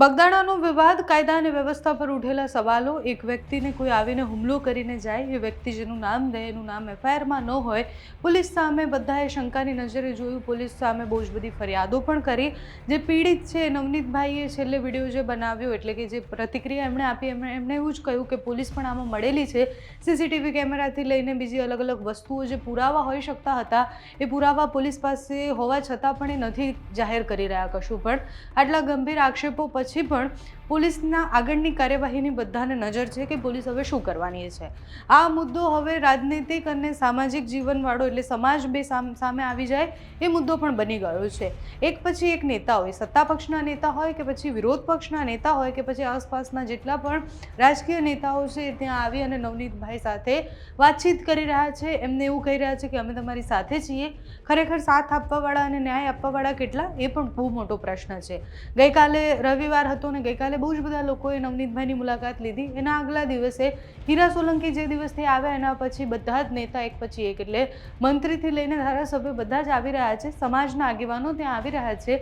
બગદાણાનો વિવાદ કાયદા અને વ્યવસ્થા પર ઉઠેલા સવાલો, એક વ્યક્તિને કોઈ આવીને હુમલો કરીને જાય, એ વ્યક્તિ જેનું નામ દે એનું નામ એફઆઈઆરમાં ન હોય, પોલીસ સામે બધાએ શંકાની નજરે જોયું, પોલીસ સામે બહુ જ બધી ફરિયાદો પણ કરી. જે પીડિત છે નવનીતભાઈએ છેલ્લે વીડિયો જે બનાવ્યો, એટલે કે જે પ્રતિક્રિયા એમણે આપી, એમણે એમણે એવું જ કહ્યું કે પોલીસ પણ આમાં મળેલી છે. સીસીટીવી કેમેરાથી લઈને બીજી અલગ અલગ વસ્તુઓ જે પુરાવા હોઈ શકતા હતા, એ પુરાવા પોલીસ પાસે હોવા છતાં પણ એ નથી જાહેર કરી રહ્યા કશું પણ. આટલા ગંભીર આક્ષેપો પછી પણ પોલીસના આગળની કાર્યવાહીની બધાને નજર છે કે પોલીસ હવે શું કરવાની છે. આ મુદ્દો હવે રાજનૈતિક અને સામાજિક જીવનવાળો એટલે સમાજ બે સામ- આવી જાય એ મુદ્દો પણ બની ગયો છે. એક પછી એક નેતા હોય, સત્તા પક્ષના નેતા હોય કે પછી વિરોધ પક્ષના નેતા હોય કે પછી આસપાસના જેટલા પણ રાજકીય નેતાઓ છે ત્યાં આવી અને નવનીતભાઈ સાથે વાતચીત કરી રહ્યા છે. એમને એવું કહી રહ્યા છે કે અમે તમારી સાથે છીએ. ખરેખર સાથ આપવાવાળા અને ન્યાય આપવાવાળા કેટલા? એ પણ બહુ મોટો પ્રશ્ન છે. ગઈકાલે રવિવાર હતો ને ગઈકાલે બહુ જ બધા લોકોએ નવનીતભાઈની મુલાકાત લીધી. એના આગલા દિવસે હીરા સોલંકી જે દિવસથી આવ્યા, એના પછી બધા જ નેતા એક પછી એક, એટલે મંત્રીથી લઈને ધારાસભ્ય બધા જ આવી રહ્યા છે. સમાજના આગેવાનો ત્યાં આવી રહ્યા છે.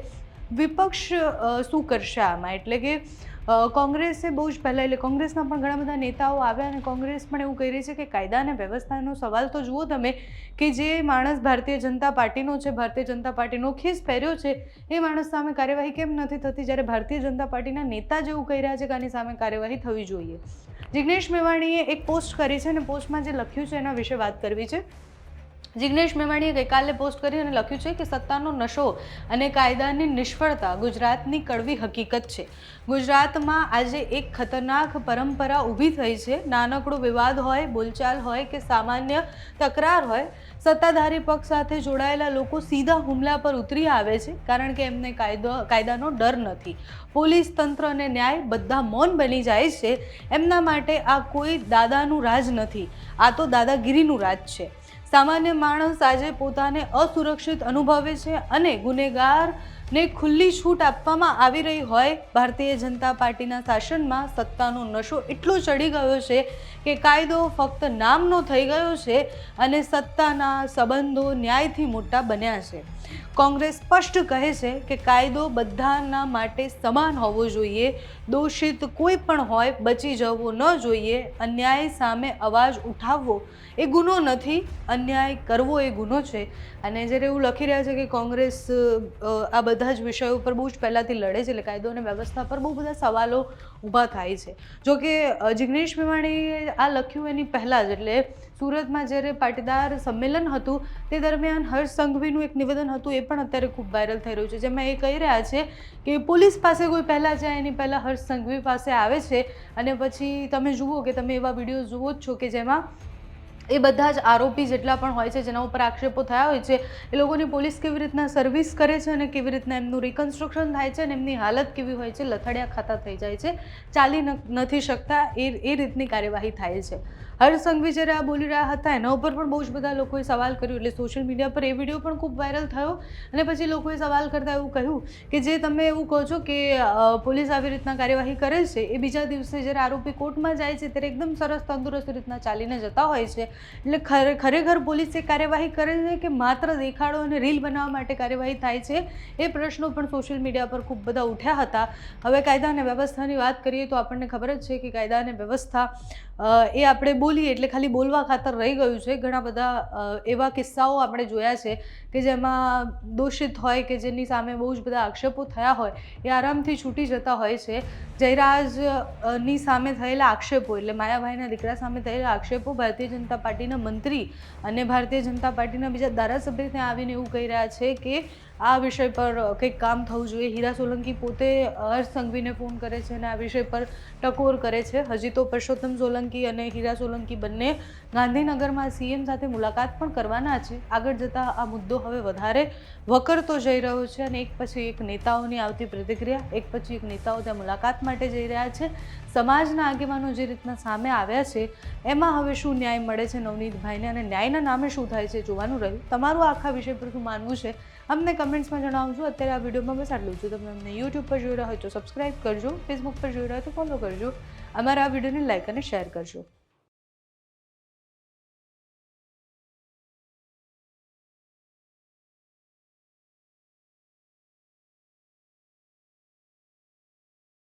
વિપક્ષ શું કરશે આમાં? એટલે કે કોંગ્રેસે બહુ જ પહેલાં એટલે કોંગ્રેસના પણ ઘણા બધા નેતાઓ આવ્યા અને કોંગ્રેસ પણ એવું કહી રહી છે કે કાયદા અને વ્યવસ્થાનો સવાલ તો જુઓ તમે કે જે માણસ ભારતીય જનતા પાર્ટીનો છે, ભારતીય જનતા પાર્ટીનો ખીસ પહેર્યો છે, એ માણસ સામે કાર્યવાહી કેમ નથી થતી? જ્યારે ભારતીય જનતા પાર્ટીના નેતા જેવું કહી રહ્યા છે કે આની સામે કાર્યવાહી થવી જોઈએ. જિગ્નેશ મેવાણીએ એક પોસ્ટ કરી છે અને પોસ્ટમાં જે લખ્યું છે એના વિશે વાત કરવી છે. જિગ્નેશ મેવાણીએ ગઈકાલે પોસ્ટ કરી અને લખ્યું છે કે સત્તાનો નશો અને કાયદાની નિષ્ફળતા ગુજરાતની કડવી હકીકત છે. ગુજરાતમાં આજે એક ખતરનાક પરંપરા ઊભી થઈ છે. નાનકડો વિવાદ હોય, બોલચાલ હોય કે સામાન્ય તકરાર હોય, સત્તાધારી પક્ષ સાથે જોડાયેલા લોકો સીધા હુમલા પર ઉતરી આવે છે, કારણ કે એમને કાયદો, કાયદાનો ડર નથી. પોલીસ તંત્ર અને ન્યાય બધા મૌન બની જાય છે. એમના માટે આ કોઈ દાદાનું રાજ નથી. આ તો દાદાગીરીનું રાજ છે. સામાન્ય માણસ આજે પોતાને અસુરક્ષિત અનુભવે છે અને ગુનેગારને ખુલ્લી છૂટ આપવામાં આવી રહી હોય. ભારતીય જનતા પાર્ટીના શાસનમાં સત્તાનો નશો એટલો ચડી ગયો છે કે કાયદો ફક્ત નામનો થઈ ગયો છે અને સત્તાના સંબંધો ન્યાયથી મોટા બન્યા છે. કોંગ્રેસ સ્પષ્ટ કહે છે કે કાયદો બધાના માટે સમાન હોવો જોઈએ. દોષિત કોઈ પણ હોય, બચી જવું ન જોઈએ. અન્યાય સામે અવાજ ઉઠાવવો એ ગુનો નથી, અન્યાય કરવો એ ગુનો છે. અને જ્યારે એવું લખી રહ્યા છે કે કોંગ્રેસ આ બધા જ વિષયો ઉપર બહુ જ પહેલાંથી લડે છે, એટલે કાયદો અને વ્યવસ્થા પર બહુ બધા સવાલો ઊભા થાય છે. જો કે જિગ્નેશ મેવાણીએ આ લખ્યું એની પહેલાં જ, એટલે સુરતમાં જ્યારે પાટીદાર સંમેલન હતું, તે દરમિયાન હર્ષ સંઘવીનું એક નિવેદન હતું, એ પણ અત્યારે ખૂબ વાયરલ થઈ રહ્યું છે. જેમાં એ કહી રહ્યા છે કે પોલીસ પાસે કોઈ પહેલાં જાય, એની પહેલાં હર્ષ સંઘવી પાસે આવે છે. અને પછી તમે જુઓ કે તમે એવા વીડિયો જુઓ જ છો કે જેમાં એ બધા જ આરોપી જેટલા પણ હોય છે, જેના ઉપર આક્ષેપો થયા હોય છે, એ લોકોની પોલીસ કેવી રીતના સર્વિસ કરે છે અને કેવી રીતના એમનું રિકન્સ્ટ્રક્શન થાય છે અને એમની હાલત કેવી હોય છે, લથડિયા ખાતા થઈ જાય છે, ચાલી નથી શકતા, એ એ રીતની કાર્યવાહી થાય છે. હર્ષસંઘવી જ્યારે આ બોલી રહ્યા હતા, એના ઉપર પણ બહુ જ બધા લોકોએ સવાલ કર્યો, એટલે સોશિયલ મીડિયા પર એ વીડિયો પણ ખૂબ વાયરલ થયો અને પછી લોકોએ સવાલ કરતા એવું કહ્યું કે જે તમે એવું કહો છો કે પોલીસ આવી રીતના કાર્યવાહી કરે છે, એ બીજા દિવસે જ્યારે આરોપી કોર્ટમાં જાય છે, ત્યારે એકદમ સરસ તંદુરસ્ત રીતના ચાલીને જતા હોય છે એટલે ખરે, ખરેખર પોલીસે કાર્યવાહી કરે છે કે માત્ર દેખાડો અને રીલ બનાવવા માટે કાર્યવાહી થાય છે? એ પ્રશ્નો પણ સોશિયલ મીડિયા પર ખૂબ બધા ઉઠ્યા હતા. હવે કાયદા અને વ્યવસ્થાની વાત કરીએ તો આપણને ખબર જ છે કે કાયદા અને વ્યવસ્થા એ આપણે બોલીએ એટલે ખાલી બોલવા ખાતર રહી ગયું છે. ઘણા બધા એવા કિસ્સાઓ આપણે જોયા છે કે જેમાં દોષિત હોય કે જેની સામે બહુ જ બધા આક્ષેપો થયા હોય, એ આરામથી છૂટી જતા હોય છે. જયરાજની સામે થયેલા આક્ષેપો, એટલે માયાભાઈના દીકરા સામે થયેલા આક્ષેપો ભારતીય જનતા પાર્ટીના મંત્રી અને ભારતીય જનતા પાર્ટીના બીજા ધારાસભ્ય ત્યાં આવીને એવું કહી રહ્યા છે કે આ વિષય પર કંઈક કામ થવું જોઈએ. હીરા સોલંકી પોતે હર્ષ સંઘવીને ફોન કરે છે અને આ વિષય પર ટકોર કરે છે. હજી તો પરસોત્તમ સોલંકી અને હીરા સોલંકી બંને ગાંધીનગરમાં સીએમ સાથે મુલાકાત પણ કરવાના છે. આગળ જતાં આ મુદ્દો હવે વધારે વકરતો જઈ રહ્યો છે અને એક પછી એક નેતાઓની આવતી પ્રતિક્રિયા, એક પછી એક નેતાઓ ત્યાં મુલાકાત માટે જઈ રહ્યા છે. સમાજના આગેવાનો જે રીતના સામે આવ્યા છે, એમાં હવે શું ન્યાય મળે છે નવનીતભાઈને અને ન્યાયના નામે શું થાય છે જોવાનું રહ્યું. તમારું આખા વિષય પર શું માનવું છે? અમને કમેન્ટ્સમાં જણાવજો. અત્યારે આ વિડીયોમાં બસ આટલું છું તમે અમને યુટ્યુબ પર જોઈ રહ્યા હોય તો સબસ્ક્રાઈબ કરજો ફેસબુક પર જોઈ રહ્યા હોય તો ફોલો કરજો. અમારા આ વિડીયોને લાઇક અને શેર કરજો.